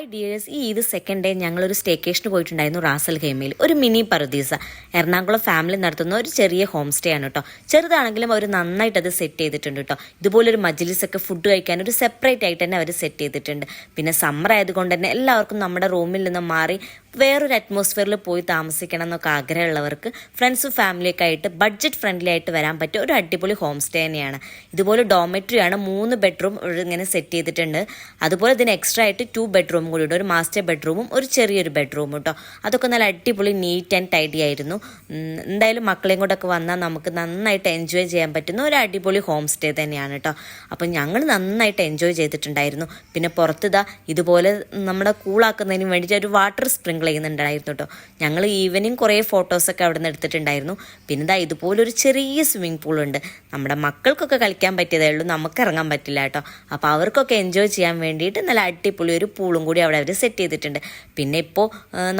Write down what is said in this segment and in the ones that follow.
Hi dears ഈ ഇത് second day ഞങ്ങളൊരു സ്റ്റേക്കേഷന് പോയിട്ടുണ്ടായിരുന്നു റാസൽ ഹേമയിൽ ഒരു മിനി പറുദീസ എറണാകുളം ഫാമിലി നടത്തുന്ന ഒരു ചെറിയ ഹോം സ്റ്റേ ആണ് കേട്ടോ ചെറുതാണെങ്കിലും അവർ നന്നായിട്ട് അത് സെറ്റ് ചെയ്തിട്ടുണ്ട് കേട്ടോ ഇതുപോലൊരു മജ്ലിസ് ഒക്കെ ഫുഡ് കഴിക്കാൻ ഒരു സെപ്പറേറ്റ് ആയിട്ട് തന്നെ അവർ സെറ്റ് ചെയ്തിട്ടുണ്ട്. പിന്നെ സമ്മർ ആയതുകൊണ്ട് തന്നെ എല്ലാവർക്കും നമ്മുടെ റൂമിൽ നിന്ന് മാറി വേറൊരു അറ്റ്മോസ്ഫിയറിൽ പോയി താമസിക്കണം എന്നൊക്കെ ആഗ്രഹമുള്ളവർക്ക് ഫ്രണ്ട്സും ഫാമിലിയൊക്കെ ആയിട്ട് ബഡ്ജറ്റ് ഫ്രണ്ട്ലി ആയിട്ട് വരാൻ പറ്റിയ ഒരു അടിപൊളി ഹോം സ്റ്റേ തന്നെയാണ്. ഇതുപോലെ ഡോമെട്രി ആണ്. മൂന്ന് ബെഡ്റൂം ഇങ്ങനെ സെറ്റ് ചെയ്തിട്ടുണ്ട്. അതുപോലെ ഇതിന് എക്സ്ട്രാ ആയിട്ട് ടു ബെഡ്റൂം കൂടി ഉണ്ട് ഒരു മാസ്റ്റർ ബെഡ്റൂമും ഒരു ചെറിയൊരു ബെഡ്റൂമും കേട്ടോ അതൊക്കെ നല്ല അടിപൊളി നീറ്റ് ആൻഡ് ടൈഡി ആയിരുന്നു. എന്തായാലും മക്കളെയും കൂടെ വന്നാൽ നമുക്ക് നന്നായിട്ട് എൻജോയ് ചെയ്യാൻ പറ്റുന്ന ഒരു അടിപൊളി ഹോം സ്റ്റേ തന്നെയാണ് കേട്ടോ അപ്പം ഞങ്ങൾ നന്നായിട്ട് എൻജോയ് ചെയ്തിട്ടുണ്ടായിരുന്നു. പിന്നെ പുറത്തുതാ ഇതുപോലെ നമ്മുടെ കൂളാക്കുന്നതിന് വേണ്ടിയിട്ട് ഒരു വാട്ടർ സ്പ്രിങ്കിൾ ചെയ്യുന്നുണ്ടായിരുന്നു കേട്ടോ ഞങ്ങൾ ഈവനിങ് കുറേ ഫോട്ടോസൊക്കെ അവിടെ നിന്ന് എടുത്തിട്ടുണ്ടായിരുന്നു. പിന്നെ ഇതാ ഇതുപോലൊരു ചെറിയ സ്വിമ്മിംഗ് ഉണ്ട്. നമ്മുടെ മക്കൾക്കൊക്കെ കളിക്കാൻ പറ്റിയതേ ഉള്ളൂ നമുക്ക് ഇറങ്ങാൻ പറ്റില്ല കേട്ടോ അപ്പോൾ അവർക്കൊക്കെ എൻജോയ് ചെയ്യാൻ വേണ്ടിയിട്ട് നല്ല അടിപൊളി ഒരു പൂളും കൂടി അവിടെ അവർ സെറ്റ് ചെയ്തിട്ടുണ്ട്. പിന്നെ ഇപ്പോൾ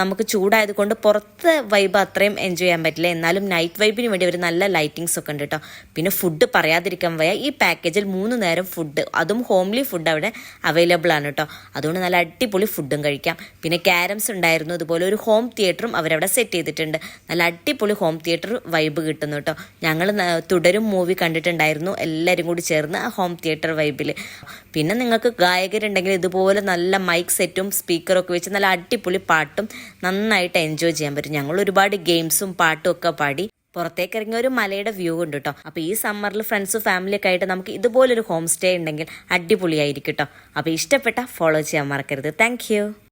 നമുക്ക് ചൂടായതുകൊണ്ട് പുറത്ത് വൈബ് അത്രയും എൻജോയ് ചെയ്യാൻ പറ്റില്ല. എന്നാലും നൈറ്റ് വൈബിന് വേണ്ടി ഒരു നല്ല ലൈറ്റിങ്സ് ഒക്കെ ഉണ്ട് കേട്ടോ പിന്നെ ഫുഡ് പറയാതിരിക്കാൻ വയ്യ. ഈ പാക്കേജിൽ മൂന്ന് നേരം ഫുഡ് അതും ഹോംലി ഫുഡ് അവിടെ അവൈലബിൾ ആണ് കേട്ടോ അതുകൊണ്ട് നല്ല അടിപൊളി ഫുഡും കഴിക്കാം. പിന്നെ ക്യാരംസ് ഉണ്ടായിരുന്നു. അതുപോലെ ഒരു ഹോം തിയേറ്ററും അവരവിടെ സെറ്റ് ചെയ്തിട്ടുണ്ട്. നല്ല അടിപൊളി ഹോം തിയേറ്റർ വൈബ് കിട്ടുന്നു കേട്ടോ ഞങ്ങൾ തുടരും മൂവി കണ്ടിട്ടുണ്ടായിരുന്നു. എല്ലാവരും കൂടി ചേർന്ന് ആ ഹോം തിയേറ്റർ വൈബിൽ പിന്നെ നിങ്ങൾക്ക് ഗായകരുണ്ടെങ്കിൽ ഇതുപോലെ നല്ല മൈക്ക് സെറ്റും സ്പീക്കറും ഒക്കെ വെച്ച് നല്ല അടിപൊളി പാട്ടും നന്നായിട്ട് എൻജോയ് ചെയ്യാൻ പറ്റും. ഞങ്ങൾ ഒരുപാട് ഗെയിംസും പാട്ടും ഒക്കെ പാടി പുറത്തേക്ക് ഇറങ്ങിയ ഒരു മലയുടെ വ്യൂ ഉണ്ട് കേട്ടോ അപ്പോൾ ഈ സമ്മറിൽ ഫ്രണ്ട്സ് ഫാമിലി ഒക്കെ ആയിട്ട് നമുക്ക് ഇതുപോലൊരു ഹോം സ്റ്റേ ഉണ്ടെങ്കിൽ അടിപൊളിയായിരിക്കും കേട്ടോ അപ്പോൾ ഇഷ്ടപ്പെട്ട ഫോളോ ചെയ്യാൻ മറക്കരുത്. താങ്ക്